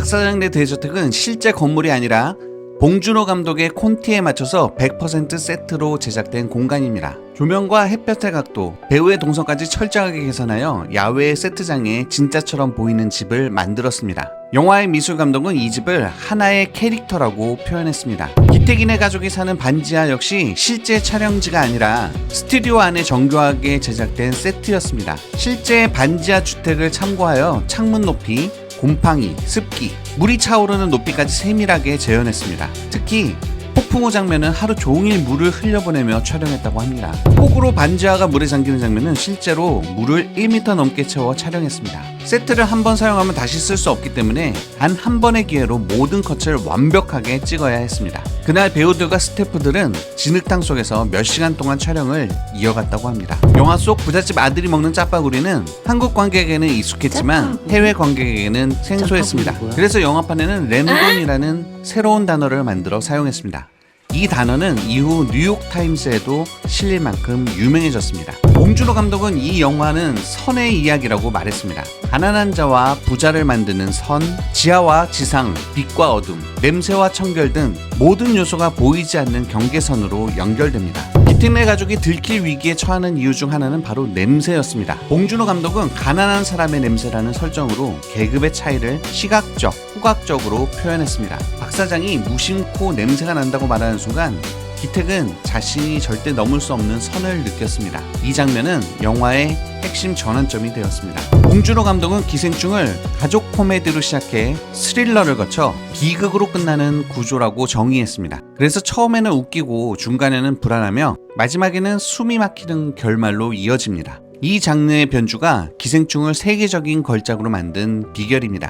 박사장대 대저택은 실제 건물이 아니라 봉준호 감독의 콘티에 맞춰서 100% 세트로 제작된 공간입니다. 조명과 햇볕의 각도, 배우의 동선까지 철저하게 계산하여 야외 세트장에 진짜처럼 보이는 집을 만들었습니다. 영화의 미술 감독은 이 집을 하나의 캐릭터라고 표현했습니다. 기택인의 가족이 사는 반지하 역시 실제 촬영지가 아니라 스튜디오 안에 정교하게 제작된 세트였습니다. 실제 반지하 주택을 참고하여 창문 높이, 곰팡이, 습기, 물이 차오르는 높이까지 세밀하게 재현했습니다. 특히 폭풍우 장면은 하루 종일 물을 흘려보내며 촬영했다고 합니다. 폭우로 반지하가 물에 잠기는 장면은 실제로 물을 1m 넘게 채워 촬영했습니다. 세트를 한 번 사용하면 다시 쓸 수 없기 때문에 단 한 번의 기회로 모든 컷을 완벽하게 찍어야 했습니다. 그날 배우들과 스태프들은 진흙탕 속에서 몇 시간 동안 촬영을 이어갔다고 합니다. 영화 속 부잣집 아들이 먹는 짜파구리는 한국 관객에게는 익숙했지만 해외 관객에게는 생소했습니다. 그래서 영화판에는 램돈이라는 새로운 단어를 만들어 사용했습니다. 이 단어는 이후 뉴욕타임스에도 실릴 만큼 유명해졌습니다. 봉준호 감독은 이 영화는 선의 이야기라고 말했습니다. 가난한 자와 부자를 만드는 선, 지하와 지상, 빛과 어둠, 냄새와 청결 등 모든 요소가 보이지 않는 경계선으로 연결됩니다. 기택내 가족이 들킬 위기에 처하는 이유 중 하나는 바로 냄새였습니다. 봉준호 감독은 가난한 사람의 냄새라는 설정으로 계급의 차이를 시각적, 후각적으로 표현했습니다. 박 사장이 무심코 냄새가 난다고 말하는 순간 기택은 자신이 절대 넘을 수 없는 선을 느꼈습니다. 이 장면은 영화의 핵심 전환점이 되었습니다. 봉준호 감독은 기생충을 가족 코미디로 시작해 스릴러를 거쳐 비극으로 끝나는 구조라고 정의했습니다. 그래서 처음에는 웃기고 중간에는 불안하며 마지막에는 숨이 막히는 결말로 이어집니다. 이 장르의 변주가 기생충을 세계적인 걸작으로 만든 비결입니다.